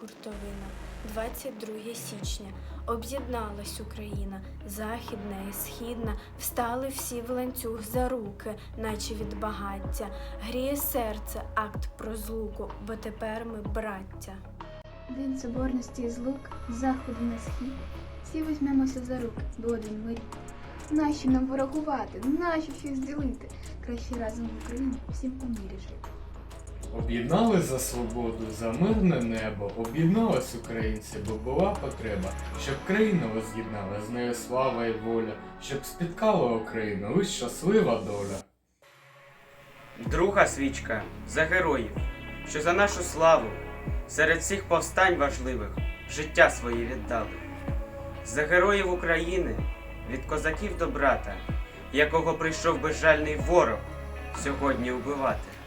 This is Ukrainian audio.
хуртовина. 22 січня. Об'єдналась Україна, західна і східна, встали всі в ланцюг за руки, наче від багаття. Гріє серце акт про злуку, бо тепер ми браття. День соборності і злук, заходу на схід. Всі візьмемося за руки, бо один ми рід. Нащо нам ворогувати? Нащо щось ділити? Краще разом в Україні всім у мірі жити. Об'єднались за свободу, за мирне небо, об'єднались українці, бо була потреба, щоб країну воз'єднала, з нею слава і воля, щоб спіткала Україну лиш щаслива доля. Друга свічка за героїв, що за нашу славу серед всіх повстань важливих життя свої віддали. За героїв України від козаків до брата, якого прийшов безжальний ворог сьогодні убивати.